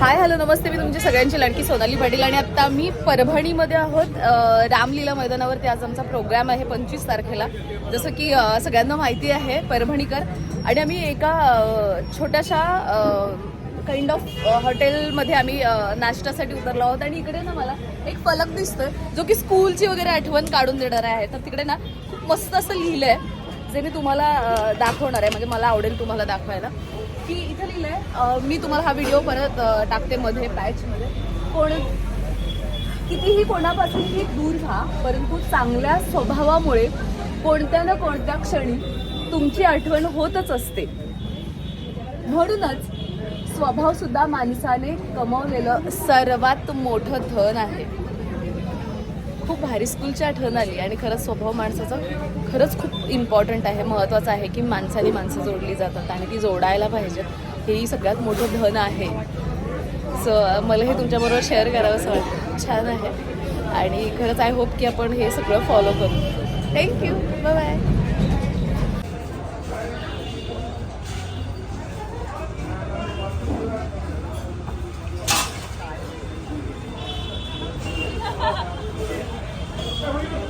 Hi hello नमस्ते. मी तुमची सगळ्यांची लडकी सोनाली पाटील आणि आता मी परभणीमध्ये आहोत. रामलीला मैदानावरती आज आमचा प्रोग्राम आहे पंचवीस तारखेला. जसं की सगळ्यांना माहिती आहे परभणीकर. आणि आम्ही एका छोट्याशा काइंड ऑफ हॉटेलमध्ये आम्ही नाश्त्यासाठी उतरलो आहोत. आणि इकडे ना मला एक फलक दिसतोय जो की स्कूलची वगैरे आठवण काढून देणार आहे. तर तिकडे ना खूप मस्त असं लिहिलं आहे जे मी तुम्हाला दाखवणार आहे. म्हणजे मला आवडेल तुम्हाला दाखवायला. की इथं लिहिलंय मी तुम्हाला हा व्हिडिओ परत टाकते मध्ये पॅचमध्ये कोण कितीही कोणापासूनही दूर व्हा परंतु चांगल्या स्वभावामुळे कोणत्या ना कोणत्या क्षणी तुमची आठवण होतच असते. म्हणूनच स्वभाव सुद्धा माणसाने कमवलेलं सर्वात मोठं धन आहे. खूप भारी स्कूलची आठवण आली आणि खरंच स्वभाव माणसाचा खरंच खूप इम्पॉर्टंट आहे महत्त्वाचं आहे की माणसाने माणसं जोडली जातात आणि ती जोडायला पाहिजेत हेही सगळ्यात मोठं धन आहे. सो मला हे तुमच्याबरोबर शेअर करावं असं वाटतं. छान आहे. आणि खरंच आय होप की आपण हे सगळं फॉलो करू. Thank you bye bye Sharita.